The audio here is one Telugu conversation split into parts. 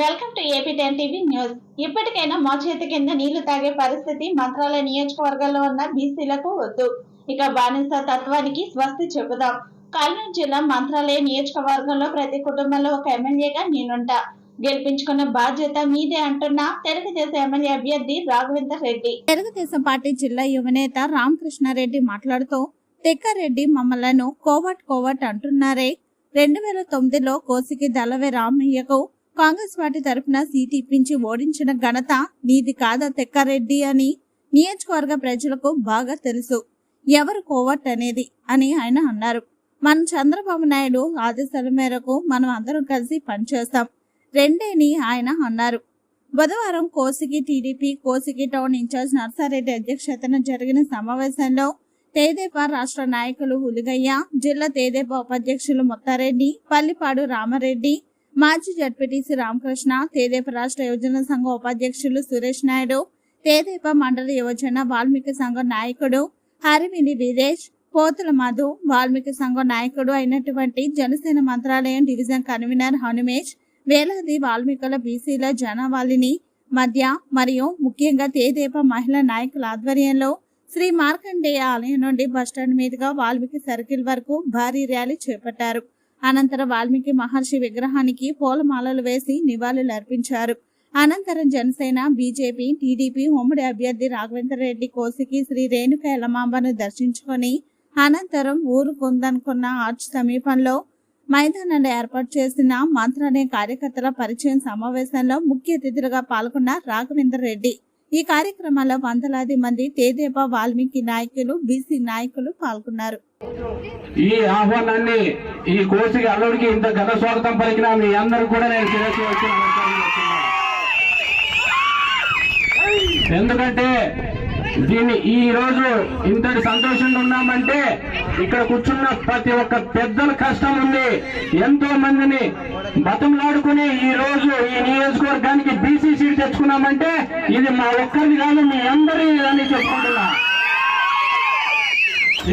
Welcome to AP ten TV news ఇప్పటికైనా మా చేతి కింద నీళ్ళు తాగే పరిస్థితి మంత్రాలయ నియోజకవర్గంలో ఉన్న బీసీలకు వద్దు. ఇక బానిస తత్వానికి స్వస్తి చెబుదాం. కర్నూలు జిల్లా మంత్రాలయ నియోజకవర్గంలో ప్రతి కుటుంబంలో ఒక ఎమ్మెల్యేగా నేనుంటా. గెలిపించుకున్న బాధ్యత మీదే అంటున్న తెలుగుదేశం ఎమ్మెల్యే అభ్యర్థి రాఘవేందర్ రెడ్డి. తెలుగుదేశం పార్టీ జిల్లా యువనేత రామకృష్ణారెడ్డి మాట్లాడుతూ తిక్కారెడ్డి మమ్మలను కోవట్ కోవట్ అంటున్నారే. రెండు వేల తొమ్మిదిలో కోసికి దళవే రామయ్యకు కాంగ్రెస్ పార్టీ తరఫున సీట్ ఇప్పించి ఓడించిన ఘనత నీది కాదా తెక్కారెడ్డి అని నియోజకవర్గ ప్రజలకు బాగా తెలుసు. ఎవరు కోవట్ అనేది అని ఆయన అన్నారు. మన చంద్రబాబు నాయుడు ఆదేశాల మేరకు మనం అందరం కలిసి పనిచేస్తాం. రెండేని ఆయన అన్నారు. బుధవారం Kosigi TDP Kosigi town incharge Narsareddy అధ్యక్షతన జరిగిన సమావేశంలో తేదేపా రాష్ట్ర నాయకులు ఉలిగయ్య జిల్లా తేదేపా ఉపాధ్యక్షులు మొత్తారెడ్డి పల్లిపాడు రామారెడ్డి మాజీ జడ్పీటీసీ రామకృష్ణ తేదేప రాష్ట్ర యువజన సంఘం ఉపాధ్యక్షులు సురేష్ నాయుడు తేదేపా మండల యువజన వాల్మీకి సంఘం నాయకుడు హరివిని విదేశ్ పోతుల మధు వాల్మీకి సంఘం నాయకుడు అయినటువంటి జనసేన మంత్రాలయం డివిజన్ కన్వీనర్ హనుమేష్ వేలాది వాల్మీకుల బీసీల జనావాళిని మధ్య మరియు ముఖ్యంగా తేదేపా మహిళా నాయకుల ఆధ్వర్యంలో శ్రీ మార్కండేయ ఆలయం నుండి బస్టాండ్ మీదుగా వాల్మీకి సర్కిల్ వరకు భారీ ర్యాలీ చేపట్టారు. అనంతరం వాల్మీకి మహర్షి విగ్రహానికి పూలమాలలు వేసి నివాళులు అర్పించారు. అనంతరం జనసేన బీజేపీ టీడీపీ ఉమ్మడి అభ్యర్థి రాఘవేంద్ర రెడ్డి కోసికి శ్రీ రేణుక ఎలమాంబను దర్శించుకొని అనంతరం ఊరు కుందనుకున్న ఆర్చ్ సమీపంలో మైదానంలో ఏర్పాటు చేసిన మంత్రాలయ కార్యకర్తల పరిచయం సమావేశంలో ముఖ్య అతిథులుగా పాల్గొన్న రాఘవేంద్ర రెడ్డి ఈ కార్యక్రమంలో వందలాది మంది తేదేపా వాల్మీకి నాయకులు బీసీ నాయకులు పాల్గొన్నారు. ఈ ఆహ్వానాన్ని ఈ కోసికి అల్లుడికి ఇంత ఘన స్వాగతం పలికిన మీ అందరూ కూడా నేను శిరస్సు ఎందుకంటే దీన్ని ఈ రోజు ఇంతటి సంతోషంగా ఉన్నామంటే ఇక్కడ కూర్చున్న ప్రతి ఒక్క పెద్దల కష్టం ఉంది. ఎంతో మందిని బతంలాడుకుని ఈ రోజు ఈ నియోజకవర్గానికి బీసీ సీట్ తెచ్చుకున్నామంటే ఇది మా ఒక్కరిది కాదు మీ అందరి అని చెప్పుకుంటున్నా.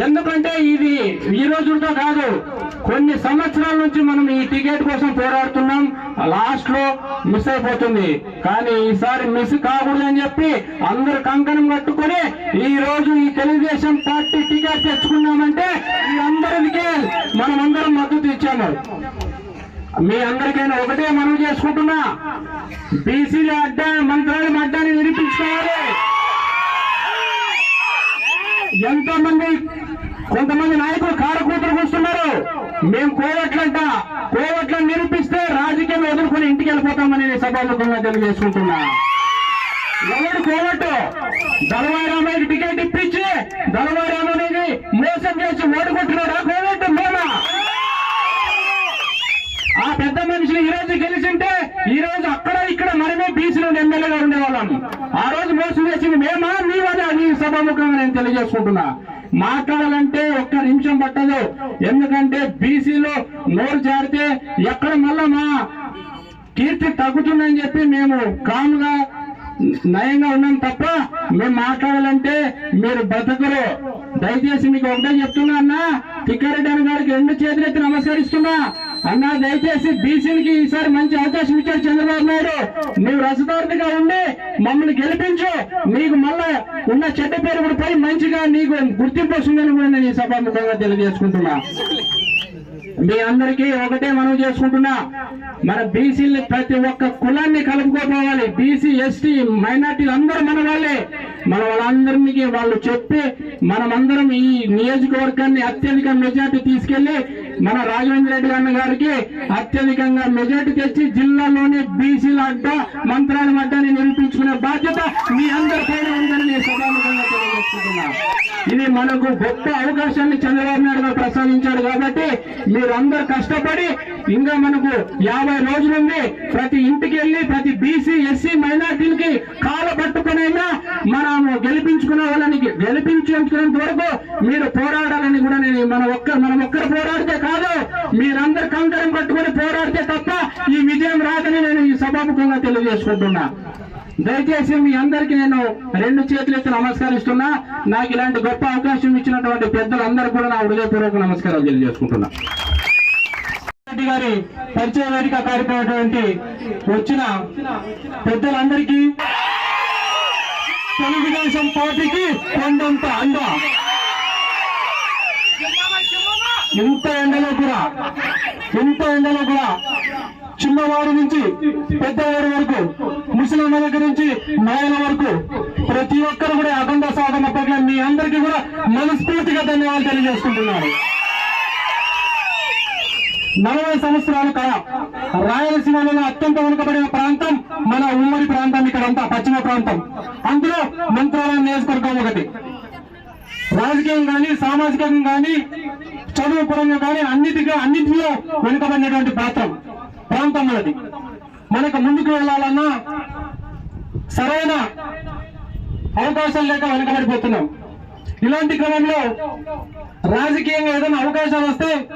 ఎందుకంటే ఇది ఈ రోజుతో కాదు. కొన్ని సంవత్సరాల నుంచి మనం ఈ టికెట్ కోసం పోరాడుతున్నాం. లాస్ట్లో మిస్ అయిపోతుంది. కానీ ఈసారి మిస్ కాకూడదని చెప్పి అందరు కంకణం కట్టుకొని ఈ రోజు ఈ తెలుగుదేశం పార్టీ టికెట్ తెచ్చుకున్నామంటే ఈ అందరికీ మనం అందరం మద్దతు ఇచ్చాము. మీ అందరికైనా ఒకటే మనం చేసుకుంటున్నా. బీసీల అడ్డా మంత్రాలు అడ్డాన్ని వినిపించుకోవాలి. ఎంతో మంది కొంతమంది నాయకులు కారు కూతురు కూస్తున్నారు మేము కోవట్లంట. కోవట్లను నిరూపిస్తే రాజకీయం ఎదుర్కొని ఇంటికి వెళ్ళిపోతామని నేను సభాముఖంగా తెలియజేసుకుంటున్నా. ఎవరు కోవట్టు? దళవారామయ్యకి టికెట్ ఇప్పించి దళవారామనేది మోసం చేసి ఓడుకుంటున్నాడు కోవట్టు మేమా? ఆ పెద్ద మనిషిని ఈ రోజు గెలిచింటే ఈ రోజు అక్కడ ఇక్కడ మనమే బీసీలో ఎమ్మెల్యేగా ఉండేవాళ్ళం. ఆ రోజు మోసం చేసింది మేమా? సభాముఖంగా నేను తెలియజేసుకుంటున్నా. మాట్లాడాలంటే ఒక్క నిమిషం పట్టదు. ఎందుకంటే బీసీలో నోరు జారితే ఎక్కడ మళ్ళా మా కీర్తి తగ్గుతుందని చెప్పి మేము కాముగా నయంగా ఉన్నాం తప్ప మేము మాట్లాడాలంటే మీరు బతకరు. దయచేసి మీకు ఒకటే చెప్తున్నా అన్న తిక్కారెడ్డి అన్న గారికి రెండు చేతులెత్తి నమస్కరిస్తున్నా. అన్న దయచేసి బీసీలకి ఈసారి మంచి అవకాశం ఇచ్చాడు చంద్రబాబు నాయుడు. నువ్వు రసదారుడిగా ఉండి మమ్మల్ని గెలిపించు. నీకు మళ్ళా ఉన్న చెడ్డ పేరు కూడా పోయి మంచిగా నీకు గుర్తింపు వస్తుందని కూడా నేను ఈ సభాముఖంగా తెలియజేసుకుంటున్నా. మీ అందరికీ ఒకటే మనం చేసుకుంటున్నా. మన బీసీని ప్రతి ఒక్క కులాన్ని కలుపుకోపోవాలి. బీసీ ఎస్టీ మైనార్టీలు అందరూ మన వాళ్ళే. మన వాళ్ళందరికీ వాళ్ళు చెప్పి మనమందరం ఈ నియోజకవర్గాన్ని అత్యధిక మెజార్టీ తీసుకెళ్ళి మన రాఘవేంద్ర రెడ్డి అన్న గారికి అత్యధికంగా మెజార్టీ తెచ్చి జిల్లాలోని బీసీల అడ్డ మంత్రాల అడ్డాన్ని నిరూపించుకునే బాధ్యత మీ అందరి పైన ఉందని నేను సభాముఖంగా తెలియజేసుకుంటున్నా. ఇది మనకు గొప్ప అవకాశాన్ని చంద్రబాబు నాయుడు గారు ప్రసాదించాడు కాబట్టి మీరందరూ కష్టపడి ఇంకా మనకు యాభై రోజులుంది ప్రతి ఇంటికి వెళ్ళి ప్రతి బీసీ ఎస్సీ మైనార్టీలకి కాల పట్టుకునైనా మనము గెలిపించుకునే వాళ్ళని గెలిపించుకునేంత వరకు మీరు పోరాడాలని కూడా నేను మన ఒక్క మనం ఒక్కరు పోరాడితే కాదు మీరందరు కంకరం పట్టుకొని పోరాడితే తప్ప ఈ విజయం రాదని నేను ఈ సభాముఖంగా తెలియజేసుకుంటున్నా. దయచేసి మీ అందరికీ నేను రెండు చేతులు ఎత్తి నమస్కరిస్తున్నా నాకు ఇలాంటి గొప్ప అవకాశం ఇచ్చినటువంటి పెద్దలందరూ కూడా నా హృదయపూర్వక నమస్కారాలు తెలియజేసుకుంటున్నా. రెడ్డి గారి పరిచయ వేదిక కార్యక్రమటువంటి వచ్చిన పెద్దలందరికీ తెలుగుదేశం పార్టీకి కొండంత అండ. ఇంత ఎండలో కూడా ఇంత ఎండలో కూడా చిన్నవారి నుంచి పెద్దవారి వరకు ముసలిమ దగ్గర నుంచి మహిళల వరకు ప్రతి ఒక్కరు కూడా అఖండ సాధన పట్ల మీ అందరికీ కూడా మనస్ఫూర్తిగా ధన్యవాదాలు తెలియజేసుకుంటున్నారు నలభై సంవత్సరాల కాల. రాయలసీమలో అత్యంత వెనుకబడిన ప్రాంతం మన ఉమ్మడి ప్రాంతం ఇక్కడంతా పశ్చిమ ప్రాంతం. అందులో మంత్రాలయం నియోజకవర్గం ఒకటి. రాజకీయం కానీ సామాజికంగా కానీ చదువు పరంగా కానీ అన్నిటిగా అన్నింటిలో వెనుకబడినటువంటి ప్రాంతం. ప్రాంతం మనది. మనకు ముందుకు వెళ్ళాలన్నా సరైన అవకాశాలు లేక వెనుకబడిపోతున్నాం. ఇలాంటి క్రమంలో రాజకీయంగా ఏదైనా అవకాశాలు వస్తే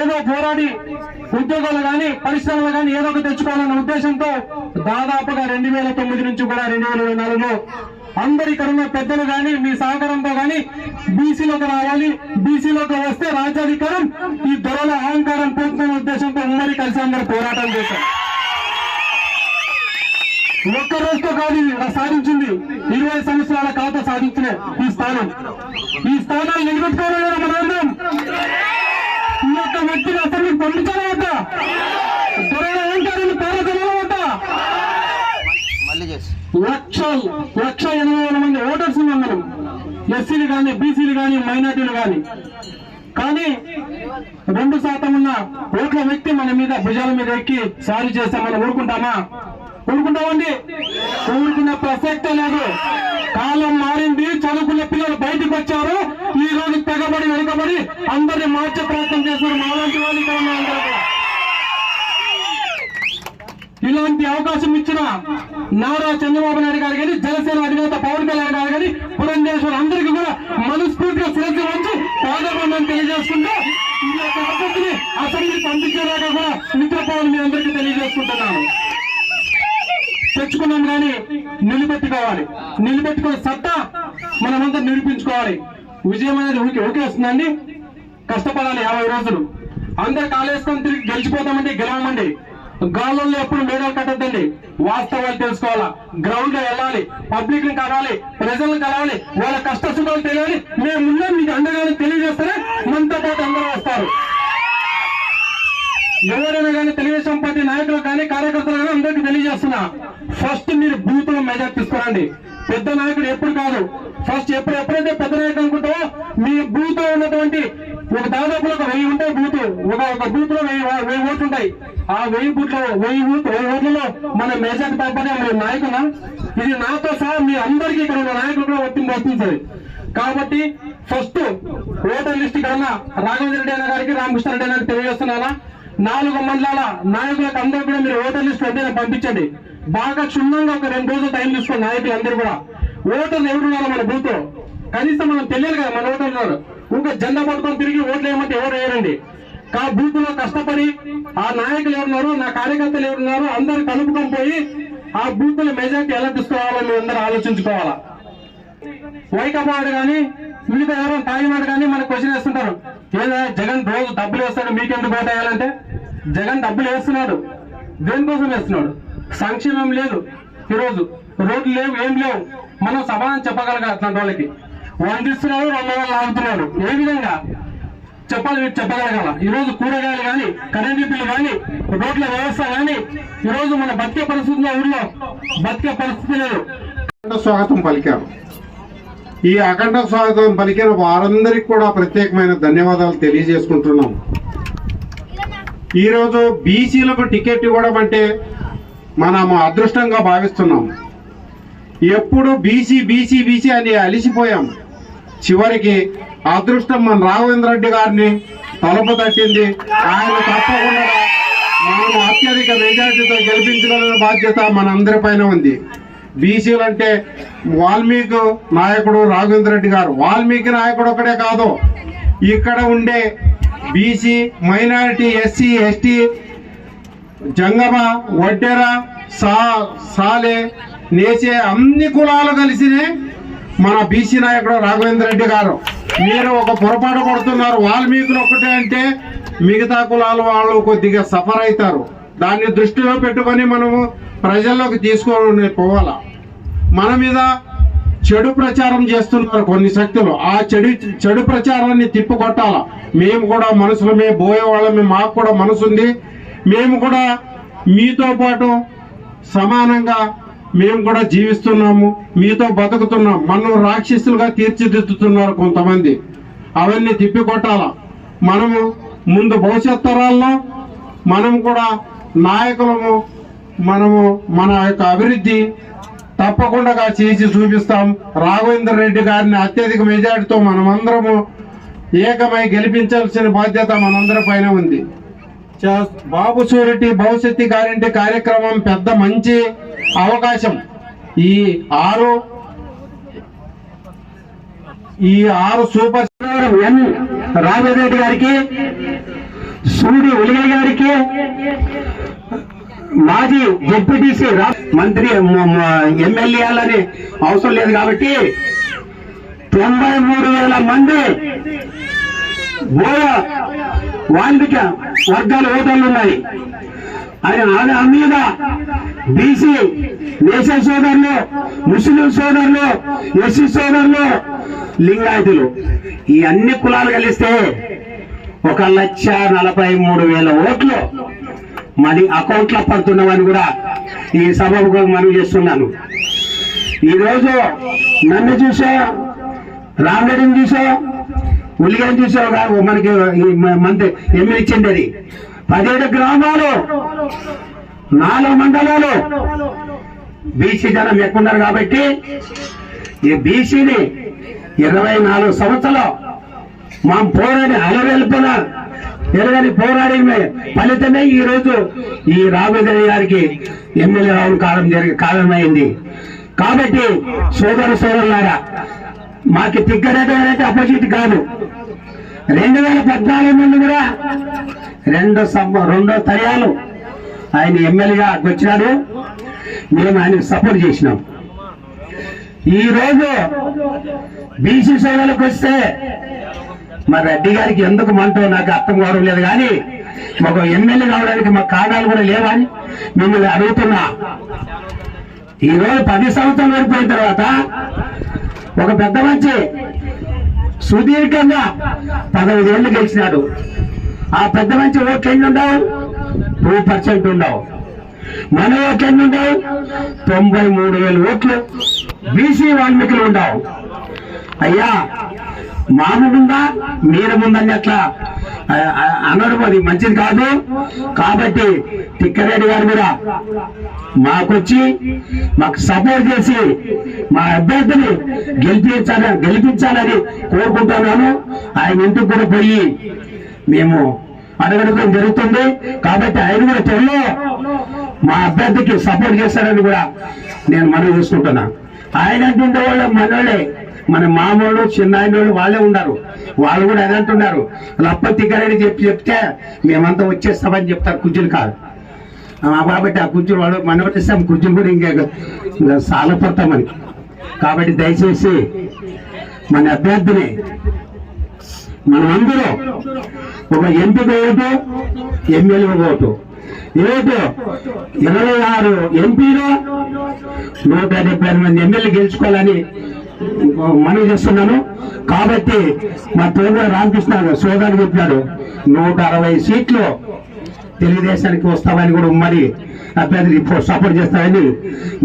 ఏదో పోరాడి ఉద్యోగాలు కానీ పరిశ్రమలు కానీ ఏదో ఒకటి తెచ్చుకోవాలన్న ఉద్దేశంతో దాదాపుగా రెండు వేల తొమ్మిది నుంచి కూడా రెండు వేల ఇరవై నాలుగులో అందరు ఇక్కడ ఉన్న పెద్దలు కానీ మీ సహకారంతో కానీ బీసీలోకి రావాలి. బీసీలోకి వస్తే రాజ్యాధికారం ఈ దొరల అహంకారం పోతున్న ఉద్దేశంతో ఉమ్మడి కలిసి అందరూ పోరాటం చేశారు. ఒక్క రోజుతో కాదు సాధించింది. ఇరవై సంవత్సరాల కాత సాధించిన ఈ స్థానం. ఈ స్థానాన్ని నిలబెట్టుకోవాలి కదా మనందరం వద్దా? చేసి. లక్ష లక్ష ఎనభై వేల మంది ఓటర్స్ ఉన్నాం మనం. ఎస్సీలు కానీ బీసీలు కానీ మైనార్టీలు కానీ. కానీ రెండు శాతం ఉన్న ఓట్ల వ్యక్తి మన మీద భుజాల మీద ఎక్కి సారీ చేస్తే మనం ఊరుకుంటామా? ఊరుకుంటామండి ఊరుకున్న ప్రసక్తే లేదు. కాలం మారింది చదువుకున్న పిల్లలు బయటకు వచ్చారు. ఈ రోజు తెగబడి వెనుకబడి అందరిని మార్చే ప్రయత్నం చేస్తున్నారు మాలాంటి వాళ్ళు ఇక్కడ అందరూ ఇలాంటి అవకాశం ఇచ్చిన నారా చంద్రబాబు నాయుడు గారు కానీ జనసేన అధినేత పవన్ కళ్యాణ్ గారు కానీ పురంధేశ్వర్ అందరికీ కూడా మనస్ఫూర్తిగా శిరస్సు వచ్చి పాదపడమని తెలియజేసుకుంటూ ఈ అసెంబ్లీ పంపించేలాగా కూడా మిత్రపోవాలని మీ అందరికీ తెలియజేస్తున్నారు నిలిపించుకున్నాం కానీ నిలబెట్టుకోవాలి. నిలబెట్టుకున్న సత్తా మనమంతా నిరూపించుకోవాలి. విజయం అనేది ఊకే ఊకే వస్తుందండి కష్టపడాలి యాభై రోజులు. అందరు కాలేసుకొని తిరిగి గెలిచిపోతామండి గెలవమండి. గాల్లో ఎప్పుడు మేడలు కట్టద్దండి. వాస్తవాలు తెలుసుకోవాలా? గ్రౌండ్లో వెళ్ళాలి పబ్లిక్ని కలవాలి ప్రజలను కలవాలి వాళ్ళ కష్ట సుఖాలు తెలియాలి. మేము ఉన్నాం మీకు అండగానే తెలియజేస్తేనే మనతో పాటు అందరూ వస్తారు. ఎవరైనా కానీ తెలుగుదేశం పార్టీ నాయకులు కానీ కార్యకర్తలు కానీ అందరికీ తెలియజేస్తున్నా. ఫస్ట్ మీరు బూత్లో మెజార్ తీసుకురండి. పెద్ద నాయకుడు ఎప్పుడు కాదు. ఫస్ట్ ఎప్పుడు ఎప్పుడైతే పెద్ద నాయకుడు అనుకుంటావో మీ బూత్లో ఉన్నటువంటి ఒక దాదాపులో ఒక వెయ్యి ఉంటాయి బూత్ ఒక ఒక బూత్లో వెయ్యి వెయ్యి ఓట్లు ఉంటాయి. ఆ వెయ్యి బూత్లో వెయ్యి బూత్ వెయ్యి ఓట్లలో మన మెజార్టీ తప్పనే మన నాయకున ఇది నాతో సహా మీ అందరికీ ఇక్కడ ఉన్న నాయకులు కూడా వర్తింపు వస్తుంది కాబట్టి ఫస్ట్ ఓటర్ లిస్ట్ కన్నా రాఘవేంద్ర రెడ్డి అన్న గారికి రామకృష్ణ రెడ్డి అన్న గారికి తెలియజేస్తున్నారా నాలుగు మండలాల నాయకులకు అందరూ కూడా మీరు ఓటర్ లిస్ట్ వెంటనే పంపించండి. బాగా క్షుణ్ణంగా ఒక రెండు రోజులు టైం తీసుకోండి నాయకులు అందరూ కూడా ఓటర్లు ఎవరున్నారో మన బూత్ కనీసం మనం తెలియదు కదా మన ఓటర్లు ఉన్నారు. ఇంకా జెండా పట్టుకొని తిరిగి ఓట్లు ఏమంటే ఎవరు వేయరండి? కా బూత్లో కష్టపడి ఆ నాయకులు ఎవరున్నారు నా కార్యకర్తలు ఎవరున్నారు అందరు కలుపుకొని పోయి ఆ బూత్లో మెజార్టీ ఎలా తీసుకోవాలో మీరు అందరూ ఆలోచించుకోవాలా? వైకపాడు కానీ మిగతా ఎవరైనా తాగినాడు కానీ మనకు క్వశ్చన్ వేస్తుంటారు. ఏదో జగన్ రోజు డబ్బులు వేస్తాడు మీకెందుకు ఓటు వేయాలంటే? జగన్ డబ్బులు వేస్తున్నాడు. దేనికోసం వేస్తున్నాడు? సంక్షేమం లేదు. ఈరోజు రోడ్లు లేవు ఏం లేవు. మనం సమాధానం చెప్పగలగా అట్లాంటి వాళ్ళకి. వందిస్తున్నాడు రెండు వందలు ఆగుతున్నారు. ఏ విధంగా? చెప్పాలి మీరు చెప్పగలగాల. ఈ రోజు కూరగాయలు కానీ కరెంటు బిల్లు కానీ రోడ్ల వ్యవస్థ కానీ ఈ రోజు మన బతికే పరిస్థితుల్లో ఊళ్ళో బతికే పరిస్థితి లేదు. స్వాగతం పలికారు. ఈ అఖండ స్వాగతం పలికిన వారందరికీ కూడా ప్రత్యేకమైన ధన్యవాదాలు తెలియజేసుకుంటున్నాం. ఈరోజు బీసీలకు టికెట్ ఇవ్వడం అంటే మనము అదృష్టంగా భావిస్తున్నాం. ఎప్పుడు బీసీ బీసీ బీసీ అని అలిసిపోయాం. చివరికి అదృష్టం మన రాఘవేంద్ర రెడ్డి గారిని తలుపు తట్టింది. ఆయన తప్పకుండా మనం అత్యధిక మెజార్టీతో గెలిపించగలిగిన బాధ్యత మనందరిపైన ఉంది. బీసీలు అంటే వాల్మీకి నాయకుడు రాఘవేంద్ర రెడ్డి గారు. వాల్మీకి నాయకుడు ఒకటే కాదు. ఇక్కడ ఉండే బీసీ మైనారిటీ ఎస్సీ ఎస్టీ జంగమ వడ్డెర సా సాలే నేసే అన్ని కులాలు కలిసినే మన బీసీ నాయకుడు రాఘవేంద్ర రెడ్డి గారు. మీరు ఒక పొరపాటు పడుతున్నారు వాల్మీకులు ఒకటే అంటే మిగతా కులాల వాళ్ళు కొద్దిగా సఫర్ అవుతారు. దాన్ని దృష్టిలో పెట్టుకొని మనము ప్రజల్లోకి తీసుకొని పోవాలా? మన మీద చెడు ప్రచారం చేస్తున్నారు కొన్ని శక్తులు. ఆ చెడు చెడు ప్రచారాన్ని తిప్పికొట్టాల? మేము కూడా మనసులమే పోయే వాళ్ళమే మాకు కూడా మనసు ఉంది మేము కూడా మీతో పాటు సమానంగా మేము కూడా జీవిస్తున్నాము మీతో బతుకుతున్నాం మనం రాక్షసులుగా తీర్చిదిద్దుతున్నారు కొంతమంది. అవన్నీ తిప్పికొట్టాల? మనము ముందు భవిష్యత్ తరాల్లో మనం కూడా నాయకులము మనము మన యొక్క అభివృద్ధి తప్పకుండా చేసి చూపిస్తాం. రాఘవేందర్ రెడ్డి గారిని అత్యధిక మెజార్టీతో మనమందరము ఏకమై గెలిపించాల్సిన బాధ్యత మనందరి పైన ఉంది. బాబు సూరిటీ భవిష్యత్తు గ్యారంటీ కార్యక్రమం పెద్ద మంచి అవకాశం. ఈ ఆరు ఈ ఆరు సూపర్ ఎన్ రాజారెడ్డి గారికి సూర్య ఉలిగ గారికి మాజీ జెడ్పీటీసీ మంత్రి ఎమ్మెల్యేలని అవసరం లేదు కాబట్టి తొంభై మూడు వేల మంది గోయ వాల్మిక వర్గాల ఓటర్లు ఉన్నాయి. ఆయన ఆమె ఆ మీద బీసీ దేశ సోదరులు ముస్లిం సోదరులు ఎస్సీ సోదరులు లింగాయతులు. ఈ అన్ని కులాలు కలిస్తే ఒక లక్ష నలభై మూడు వేల ఓట్లు మరి అకౌంట్లో పడుతున్నామని కూడా ఈ సభకు మనం చేస్తున్నాను. ఈ రోజు నన్ను చూసా రామరెడ్డిని చూసా ఉల్లిగని చూసావు కాదు? మనకి ఈ మ- మంత్రి ఎమ్మెల్యే ఇచ్చింది అది. పదిహేడు గ్రామాలు నాలుగు మండలాలు బీసీ జనం ఎక్కువ ఉన్నారు కాబట్టి ఈ బీసీని ఇరవై నాలుగు సంవత్సరాలు మా పోరాడి అలవెళ్ళిపోయిన ఎరగని పోరాడి ఫలితమే ఈ రోజు ఈ రాఘవేంద్ర గారికి ఎమ్మెల్యే రావడం కారణం జరిగి కారణమైంది. కాబట్టి సోదర సోదరులారా మాకు టిక్కెట్ అపోజిట్ కాదు. రెండు వేల పద్నాలుగు నుండి కూడా రెండో రెండో తరయాలు ఆయన ఎమ్మెల్యేగా వచ్చినాడు. మేము ఆయనకు సపోర్ట్ చేసినాం. ఈ రోజు బీసీ సేవలకు వస్తే మా రెడ్డి గారికి ఎందుకు మంటో నాకు అర్థం కావడం లేదు కానీ మాకు ఎమ్మెల్యే కావడానికి మా కారణాలు కూడా లేవని మిమ్మల్ని అడుగుతున్నా. ఈ రోజు పది సంవత్సరాలు అయిపోయిన తర్వాత ఒక పెద్ద మంచి సుదీర్ఘంగా పదహైదు ఏళ్ళు గెలిచినాడు. ఆ పెద్ద మంచి ఓట్లు ఎన్ని ఉండవు? టూ పర్సెంట్ ఉండవు. మన ఓట్లు ఎన్ని ఉండవు? తొంభై మూడు వేల ఓట్లు. బీసీ వాల్మీకులు ఉండవు. అయ్యా మానవుందా ముందా మీరు ముందని అట్లా అనడం అది మంచిది కాదు. కాబట్టి తిక్కరెడ్డి గారు కూడా మాకొచ్చి మాకు సపోర్ట్ చేసి మా అభ్యర్థిని గెలిపించాలని గెలిపించాలని కోరుకుంటున్నాను. ఆయన ఇంటికి కూడా పోయి మేము అడగడం జరుగుతుంది. కాబట్టి ఆయన కూడా త్వరలో మా అభ్యర్థికి సపోర్ట్ చేస్తారని కూడా నేను మనవి చేసుకుంటున్నా. ఆయన అంటుండే వాళ్ళు మనోళ్ళే మన మామూలు చిన్న వాళ్ళు వాళ్ళే ఉన్నారు వాళ్ళు కూడా అదే అంటున్నారు. లప్పతిగారని చెప్పి చెప్తే మేమంతా వచ్చేస్తామని చెప్తారు కుజ్జులు కాదు. కాబట్టి ఆ కుజ్జులు వాడు మనం వచ్చేస్తాం కుజ్జులు కూడా ఇంకా సాలపడతామని కాబట్టి దయచేసి మన అభ్యర్థిని అందరూ ఒక MP vote MLA vote. Vote ఇరవై ఆరు ఎంపీలో నూట డెబ్బై మంది ఎమ్మెల్యే గెలుచుకోవాలని మనవి చేస్తున్నాను. కాబట్టి మా తోడు రామకృష్ణ సోదరుడు చెప్పాడు నూట అరవై సీట్లు తెలుగుదేశానికి వస్తామని కూడా ఉమ్మడి అభ్యర్థికి సపోర్ట్ చేస్తామని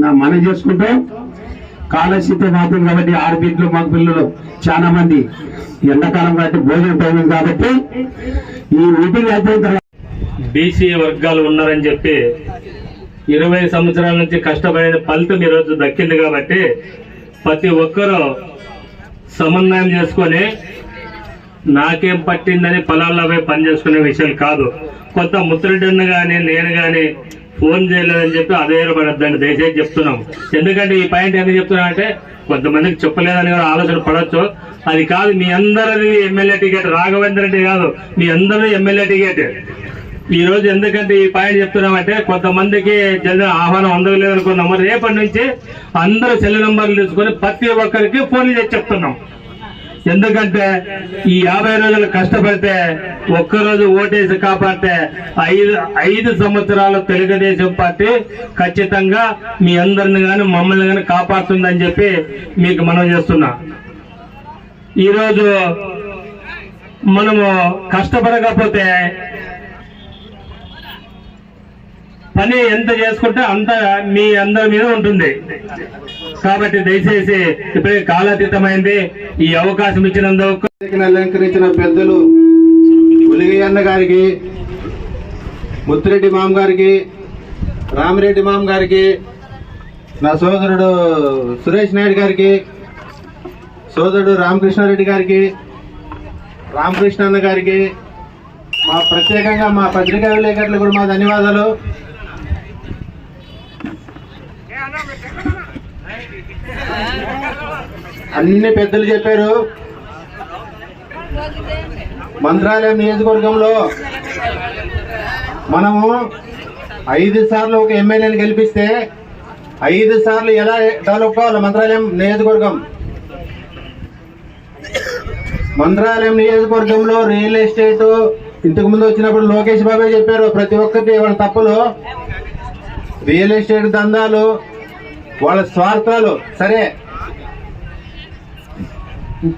నా మనవి చేసుకుంటాం కాలశీతం మాత్రం కాబట్టి ఆడబిడ్డలు మగ పిల్లలు చాలా మంది. ఎండాకాలం కాబట్టి భోజనం టైం కాబట్టి ఈ మీటింగ్ అయిపోయిన తర్వాత బీసీ వర్గాలు ఉన్నారని చెప్పి ఇరవై సంవత్సరాల నుంచి కష్టపడిన ఫలితం ఈరోజు దక్కింది కాబట్టి ప్రతి ఒక్కరూ సమన్వయం చేసుకొని నాకేం పట్టిందని పొలాల్లో పని చేసుకునే విషయాలు కాదు. కొంత ముత్తురెడ్డిని కానీ నేను కానీ ఫోన్ చేయలేదని చెప్పి అధైర్యపడద్దని దయచేసి చెప్తున్నాం. ఎందుకంటే ఈ పాయింట్ ఎందుకు చెప్తున్నా అంటే కొంతమందికి చెప్పలేదని కూడా ఆలోచన పడవచ్చు అది కాదు మీ అందరిది ఎమ్మెల్యే టికెట్ రాఘవేంద్ర రెడ్డి కాదు. మీ అందరిది ఎమ్మెల్యే టికెట్. ఈ రోజు ఎందుకంటే ఈ పాయింట్ చెప్తున్నామంటే కొంతమందికి జన ఆహ్వానం అందలేదు అనుకున్నాము రేపటి నుంచి అందరూ సెల్ నెంబర్లు తీసుకొని ప్రతి ఒక్కరికి ఫోన్ చేసి చెప్తున్నాం. ఎందుకంటే ఈ యాభై రోజులు కష్టపడితే ఒక్కరోజు ఓటేసి కాపాడితే ఐదు ఐదు సంవత్సరాలు తెలుగుదేశం పార్టీ ఖచ్చితంగా మీ అందరిని కానీ మమ్మల్ని కానీ కాపాడుతుందని చెప్పి మీకు మనం చేస్తున్నా. ఈరోజు మనము కష్టపడకపోతే పని ఎంత చేసుకుంటే అంత మీ అందరి మీద ఉంటుంది. కాబట్టి దయచేసి ఇప్పుడే కాలాతీతమైంది. ఈ అవకాశం ఇచ్చినందుకు అలంకరించిన పెద్దలు అన్న గారికి ముత్తిరెడ్డి మామ గారికి రామిరెడ్డి మామ గారికి నా సోదరుడు సురేష్ నాయుడు గారికి సోదరుడు రామకృష్ణారెడ్డి గారికి రామకృష్ణ అన్న గారికి మా ప్రత్యేకంగా మా పత్రికా విలేకరులు కూడా మా ధన్యవాదాలు. అన్ని పెద్దలు చెప్పారు. మంత్రాలయం నియోజకవర్గంలో మనము ఐదు సార్లు ఒక ఎమ్మెల్యేని గెలిపిస్తే ఐదు సార్లు ఎలా డెవలప్ కావాలి మంత్రాలయం నియోజకవర్గం. మంత్రాలయం నియోజకవర్గంలో రియల్ ఎస్టేట్ ఇంతకు ముందు వచ్చినప్పుడు లోకేష్ బాబే చెప్పారు ప్రతి ఒక్కటి వాళ్ళ తప్పులు? రియల్ ఎస్టేట్ దందాలు వాళ్ళ స్వార్థాలు సరే.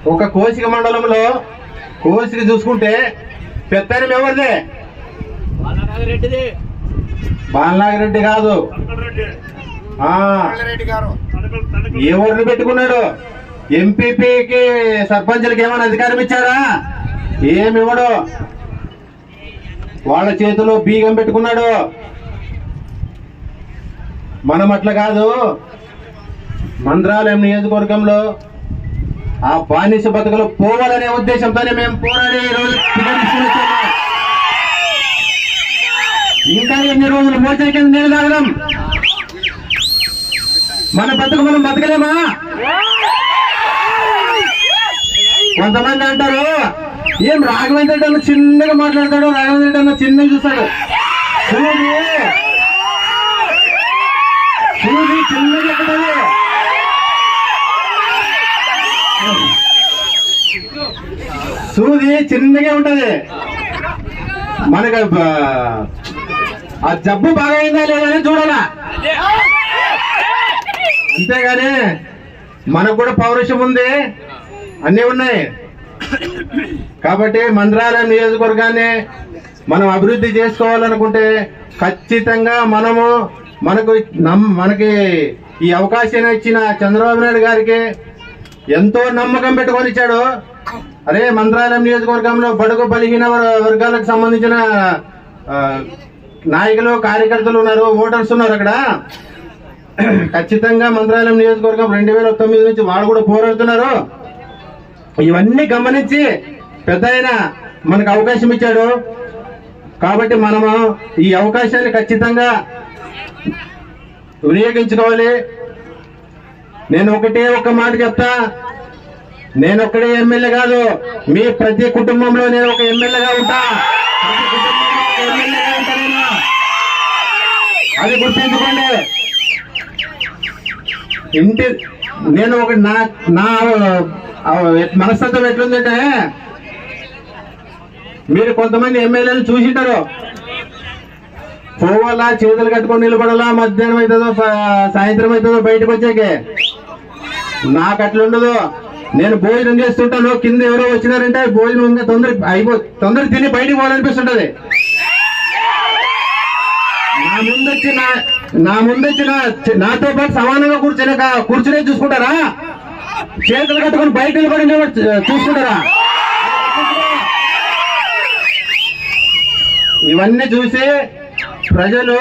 ఒక కోసిక మండలంలో కోసిక చూసుకుంటే పెత్తనం ఎవరిదే? బాలనాగిరెడ్డి కాదు. ఆ, ఎవరిని పెట్టుకున్నాడు? ఎంపీపీకి సర్పంచులకి ఏమైనా అధికారం ఇచ్చారా? ఏమి ఇవ్వడు. వాళ్ళ చేతిలో బీగం పెట్టుకున్నాడు. మనం అట్లా కాదు. మంత్రాలయం నియోజకవర్గంలో ఆ బానిస బతుకలు పోవాలనే ఉద్దేశంతోనే మేము పోరాడే రోజు ఇంకా ఎన్ని రోజులు మోచన కింద నీళ్ళు తాగడం? మన బతుకు మనం బతకలేమా? కొంతమంది అంటారు ఏం రాఘవేంద్ర చిన్నగా మాట్లాడతాడు రాఘవేంద్ర చిన్నగా చూస్తాడు. సూది సూది చిన్నగా సూది చిన్నగా ఉంటది. మనకు ఆ జబ్బు బాగా అయిందా లేదా అని చూడాలా. అంతేగాని మనకు కూడా పౌరుషం ఉంది. అన్నీ ఉన్నాయి. కాబట్టి మంత్రాలయం నియోజకవర్గాన్ని మనం అభివృద్ధి చేసుకోవాలనుకుంటే ఖచ్చితంగా మనము మనకు నమ్ మనకి ఈ అవకాశం ఇచ్చిన చంద్రబాబు నాయుడు గారికి ఎంతో నమ్మకం పెట్టుకొని ఇచ్చాడు. అరే మంత్రాలయం నియోజకవర్గంలో బడుగు బలిహీన వర్గాలకు సంబంధించిన నాయకులు కార్యకర్తలు ఉన్నారు ఓటర్స్ ఉన్నారు అక్కడ. ఖచ్చితంగా మంత్రాలయం నియోజకవర్గం రెండు వేల తొమ్మిది నుంచి వాళ్ళు కూడా పోరాడుతున్నారు. ఇవన్నీ గమనించి పెద్ద మనకు అవకాశం ఇచ్చాడు. కాబట్టి మనము ఈ అవకాశాన్ని ఖచ్చితంగా వినియోగించుకోవాలి నేను ఒకటే ఒక మాట చెప్తా. నేను ఒక్కడే ఎమ్మెల్యే కాదు. మీ ప్రతి కుటుంబంలో నేను ఒక ఎమ్మెల్యేగా ఉంటా. అది గుర్తించుకోండి. ఇంటి నేను ఒక నా నా మనస్తత్వం ఎట్లుందంటే మీరు కొంతమంది ఎమ్మెల్యేలు చూసింటారు. పోవాలా చేతులు కట్టుకొని నిలబడాలా? మధ్యాహ్నం అవుతుందో సాయంత్రం అవుతుందో బయటకు వచ్చాకే? నాకు అట్లా ఉండదు నేను భోజనం చేస్తుంటాను. కింద ఎవరో వచ్చినారంటే భోజనం ఇంకా తొందర అయిపో తొందర తిని బయటికి పోవాలనిపిస్తుంటది. నా ముందొచ్చి నా నా ముందొచ్చి నా నాతో పాటు సమానంగా కూర్చునే కూర్చునే చూసుకుంటారా? చేతులు కట్టుకొని బయట నిలబడి చూసుకుంటారా? ఇవన్నీ చూసి ప్రజలు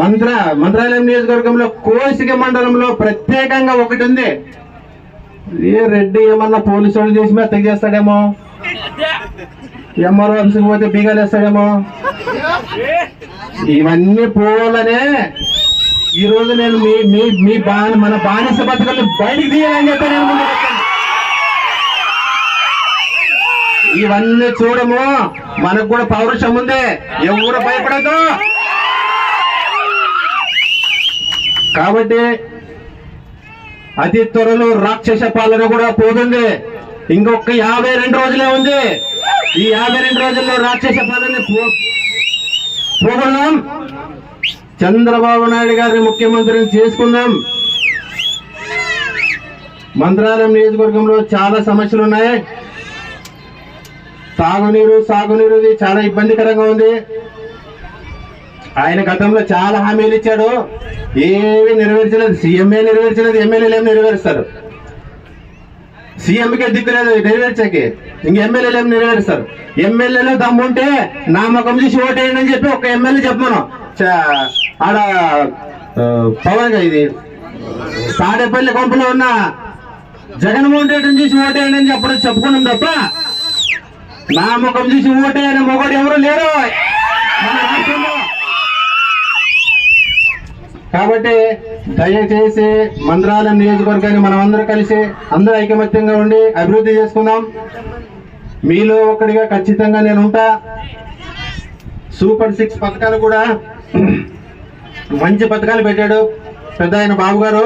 మంత్ర మంత్రాలయం నియోజకవర్గంలో కోసిక మండలంలో ప్రత్యేకంగా ఒకటి ఉంది. ఏ రెడ్డి ఏమన్నా పోలీసు వాళ్ళు చేసి మెత్తగా చేస్తాడేమో? ఎంఆర్ఓ ఆఫీస్కి పోతే బీగాలు వేస్తాడేమో? ఇవన్నీ పోవాలనే ఈ రోజు నేను మీ మీ మీ బాని మన బానిస బతుకల్ని బయటికి తీయాలని చెప్పాను నేను ముందుకు వచ్చాను. ఇవన్నీ చూడము. మనకు కూడా పౌరుషం ఉంది. ఎవరు భయపడదు కాబట్టి అతి త్వరలో రాక్షస పాలన కూడా పోతుంది. ఇంకొక యాభై రెండు రోజులే ఉంది. ఈ యాభై రెండు రోజుల్లో రాక్షస పాలన పో- చంద్రబాబు నాయుడు గారిని ముఖ్యమంత్రిని చేసుకుందాం. మంత్రాలయం నియోజకవర్గంలో చాలా సమస్యలు ఉన్నాయి తాగునీరు సాగునీరు చాలా ఇబ్బందికరంగా ఉంది. ఆయన గతంలో చాలా హామీలు ఇచ్చాడు. ఏవి నెరవేర్చలేదు. సీఎంఏ నెరవేర్చలేదు ఎమ్మెల్యేలు ఏమి నెరవేరుస్తారు? సీఎంకే దిక్కు లేదు నెరవేర్చకి. ఇంక ఎమ్మెల్యేలు ఏమి నెరవేరుస్తారు? ఎమ్మెల్యేలో దమ్ముంటే నా ముఖం చూసి ఓటేయండి అని చెప్పి ఒక ఎమ్మెల్యే చెప్పను చ- ఆడ పవన్ ఇది. తాడేపల్లి కొంపలో ఉన్న జగన్మోహన్ రెడ్డిని చూసి ఓటేయండి అని చెప్పడం చెప్పుకున్నాం తప్ప నా ముఖం చూసి ఓటేయని మొగడు ఎవరు లేరు. మన రాష్ట్రంలో. కాబట్టి దయచేసి మంత్రాలయం నియోజకవర్గాన్ని మనం అందరూ కలిసి అందరూ ఐకమత్యంగా ఉండి అభివృద్ధి చేసుకుందాం. మీలో ఒకటిగా ఖచ్చితంగా నేను ఉంటా. సూపర్ సిక్స్ పథకాలు కూడా మంచి పథకాలు పెట్టాడు పెద్ద ఆయన బాబు గారు